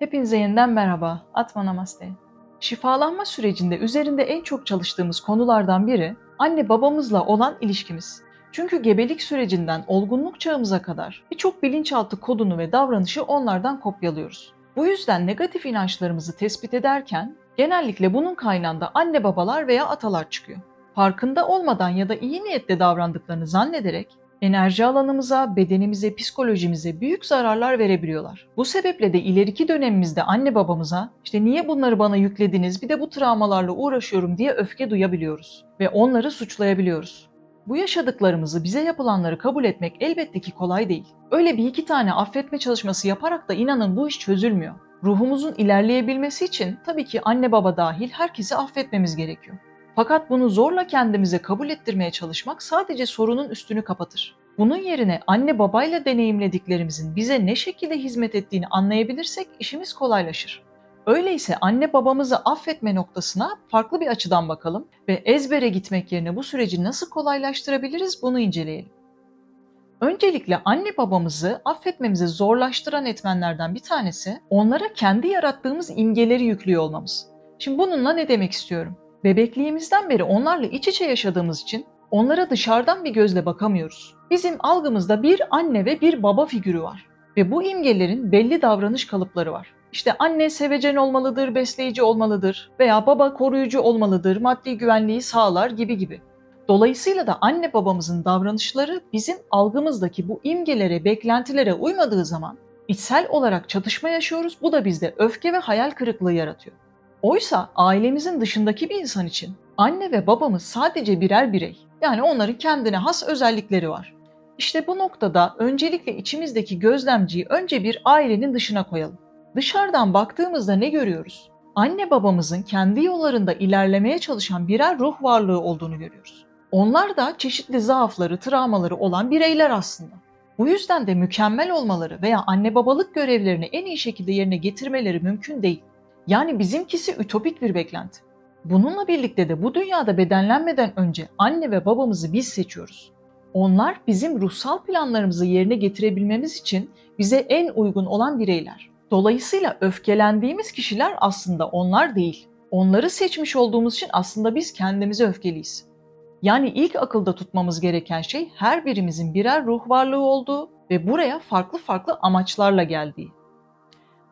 Hepinize yeniden merhaba. Atma Namaste. Şifalanma sürecinde üzerinde en çok çalıştığımız konulardan biri anne babamızla olan ilişkimiz. Çünkü gebelik sürecinden olgunluk çağımıza kadar birçok bilinçaltı kodunu ve davranışı onlardan kopyalıyoruz. Bu yüzden negatif inançlarımızı tespit ederken genellikle bunun kaynağında anne babalar veya atalar çıkıyor. Farkında olmadan ya da iyi niyetle davrandıklarını zannederek enerji alanımıza, bedenimize, psikolojimize büyük zararlar verebiliyorlar. Bu sebeple de ileriki dönemimizde anne babamıza işte niye bunları bana yüklediniz bir de bu travmalarla uğraşıyorum diye öfke duyabiliyoruz ve onları suçlayabiliyoruz. Bu yaşadıklarımızı, bize yapılanları kabul etmek elbette ki kolay değil. Öyle bir iki tane affetme çalışması yaparak da inanın bu iş çözülmüyor. Ruhumuzun ilerleyebilmesi için tabii ki anne baba dahil herkesi affetmemiz gerekiyor. Fakat bunu zorla kendimize kabul ettirmeye çalışmak sadece sorunun üstünü kapatır. Bunun yerine anne babayla deneyimlediklerimizin bize ne şekilde hizmet ettiğini anlayabilirsek işimiz kolaylaşır. Öyleyse anne babamızı affetme noktasına farklı bir açıdan bakalım ve ezbere gitmek yerine bu süreci nasıl kolaylaştırabiliriz bunu inceleyelim. Öncelikle anne babamızı affetmemizi zorlaştıran etmenlerden bir tanesi onlara kendi yarattığımız imgeleri yüklüyor olmamız. Şimdi bununla ne demek istiyorum? Bebekliğimizden beri onlarla iç içe yaşadığımız için onlara dışarıdan bir gözle bakamıyoruz. Bizim algımızda bir anne ve bir baba figürü var ve bu imgelerin belli davranış kalıpları var. İşte anne sevecen olmalıdır, besleyici olmalıdır veya baba koruyucu olmalıdır, maddi güvenliği sağlar gibi gibi. Dolayısıyla da anne babamızın davranışları bizim algımızdaki bu imgelere, beklentilere uymadığı zaman içsel olarak çatışma yaşıyoruz. Bu da bizde öfke ve hayal kırıklığı yaratıyor. Oysa ailemizin dışındaki bir insan için anne ve babamız sadece birer birey. Yani onların kendine has özellikleri var. İşte bu noktada öncelikle içimizdeki gözlemciyi önce bir ailenin dışına koyalım. Dışarıdan baktığımızda ne görüyoruz? Anne babamızın kendi yollarında ilerlemeye çalışan birer ruh varlığı olduğunu görüyoruz. Onlar da çeşitli zaafları, travmaları olan bireyler aslında. Bu yüzden de mükemmel olmaları veya anne babalık görevlerini en iyi şekilde yerine getirmeleri mümkün değil. Yani bizimkisi ütopik bir beklenti. Bununla birlikte de bu dünyada bedenlenmeden önce anne ve babamızı biz seçiyoruz. Onlar bizim ruhsal planlarımızı yerine getirebilmemiz için bize en uygun olan bireyler. Dolayısıyla öfkelendiğimiz kişiler aslında onlar değil. Onları seçmiş olduğumuz için aslında biz kendimize öfkeliyiz. Yani ilk akılda tutmamız gereken şey her birimizin birer ruh varlığı olduğu ve buraya farklı farklı amaçlarla geldiği.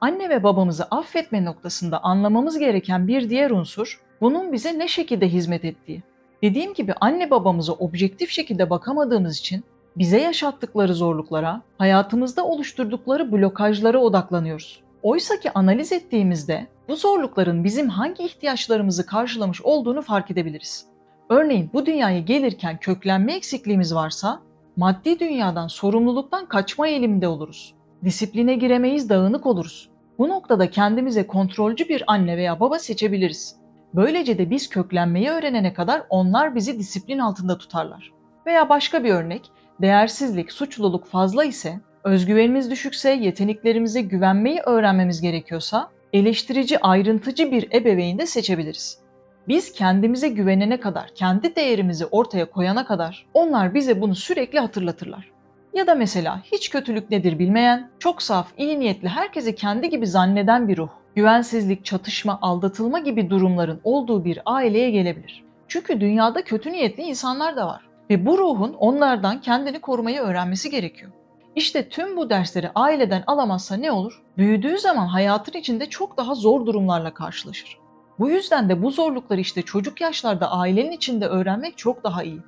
Anne ve babamızı affetme noktasında anlamamız gereken bir diğer unsur, bunun bize ne şekilde hizmet ettiği. Dediğim gibi anne babamıza objektif şekilde bakamadığımız için bize yaşattıkları zorluklara, hayatımızda oluşturdukları blokajlara odaklanıyoruz. Oysa ki analiz ettiğimizde bu zorlukların bizim hangi ihtiyaçlarımızı karşılamış olduğunu fark edebiliriz. Örneğin bu dünyaya gelirken köklenme eksikliğimiz varsa maddi dünyadan sorumluluktan kaçma eğiliminde oluruz. Disipline giremeyiz, dağınık oluruz. Bu noktada kendimize kontrolcü bir anne veya baba seçebiliriz. Böylece de biz köklenmeyi öğrenene kadar onlar bizi disiplin altında tutarlar. Veya başka bir örnek, değersizlik, suçluluk fazla ise, özgüvenimiz düşükse, yeteneklerimize güvenmeyi öğrenmemiz gerekiyorsa, eleştirici, ayrıntıcı bir ebeveyn de seçebiliriz. Biz kendimize güvenene kadar, kendi değerimizi ortaya koyana kadar onlar bize bunu sürekli hatırlatırlar. Ya da mesela hiç kötülük nedir bilmeyen, çok saf, iyi niyetli, herkesi kendi gibi zanneden bir ruh, güvensizlik, çatışma, aldatılma gibi durumların olduğu bir aileye gelebilir. Çünkü dünyada kötü niyetli insanlar da var ve bu ruhun onlardan kendini korumayı öğrenmesi gerekiyor. İşte tüm bu dersleri aileden alamazsa ne olur? Büyüdüğü zaman hayatın içinde çok daha zor durumlarla karşılaşır. Bu yüzden de bu zorlukları işte çocuk yaşlarda ailenin içinde öğrenmek çok daha iyi.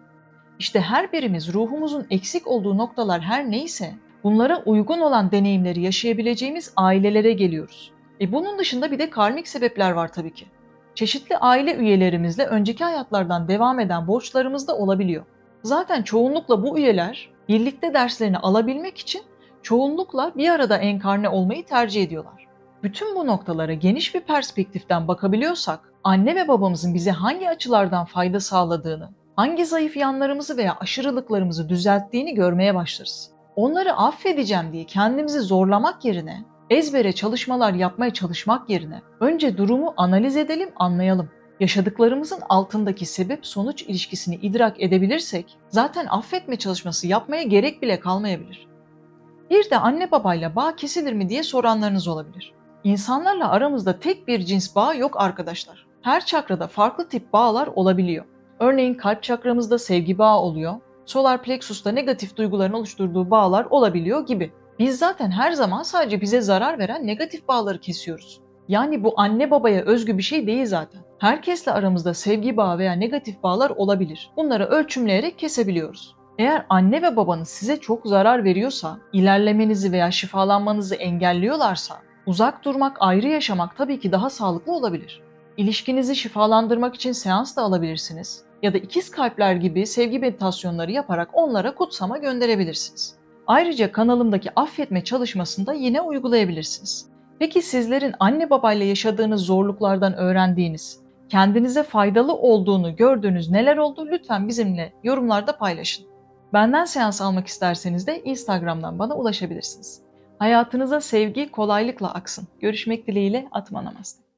İşte her birimiz ruhumuzun eksik olduğu noktalar her neyse bunlara uygun olan deneyimleri yaşayabileceğimiz ailelere geliyoruz. E bunun dışında bir de karmik sebepler var tabii ki. Çeşitli aile üyelerimizle önceki hayatlardan devam eden borçlarımız da olabiliyor. Zaten çoğunlukla bu üyeler birlikte derslerini alabilmek için çoğunlukla bir arada enkarne olmayı tercih ediyorlar. Bütün bu noktalara geniş bir perspektiften bakabiliyorsak, anne ve babamızın bize hangi açılardan fayda sağladığını, hangi zayıf yanlarımızı veya aşırılıklarımızı düzelttiğini görmeye başlarız. Onları affedeceğim diye kendimizi zorlamak yerine, ezbere çalışmalar yapmaya çalışmak yerine önce durumu analiz edelim, anlayalım. Yaşadıklarımızın altındaki sebep sonuç ilişkisini idrak edebilirsek zaten affetme çalışması yapmaya gerek bile kalmayabilir. Bir de anne babayla bağ kesilir mi diye soranlarınız olabilir. İnsanlarla aramızda tek bir cins bağ yok arkadaşlar. Her çakrada farklı tip bağlar olabiliyor. Örneğin kalp çakramızda sevgi bağı oluyor, solar plexus'ta negatif duyguların oluşturduğu bağlar olabiliyor gibi. Biz zaten her zaman sadece bize zarar veren negatif bağları kesiyoruz. Yani bu anne babaya özgü bir şey değil zaten. Herkesle aramızda sevgi bağı veya negatif bağlar olabilir. Bunları ölçümleyerek kesebiliyoruz. Eğer anne ve babanız size çok zarar veriyorsa, ilerlemenizi veya şifalanmanızı engelliyorlarsa, uzak durmak, ayrı yaşamak tabii ki daha sağlıklı olabilir. İlişkinizi şifalandırmak için seans da alabilirsiniz ya da ikiz kalpler gibi sevgi meditasyonları yaparak onlara kutsama gönderebilirsiniz. Ayrıca kanalımdaki affetme çalışmasını da yine uygulayabilirsiniz. Peki sizlerin anne babayla yaşadığınız zorluklardan öğrendiğiniz, kendinize faydalı olduğunu gördüğünüz neler oldu lütfen bizimle yorumlarda paylaşın. Benden seans almak isterseniz de Instagram'dan bana ulaşabilirsiniz. Hayatınıza sevgi kolaylıkla aksın. Görüşmek dileğiyle Atma Namaste.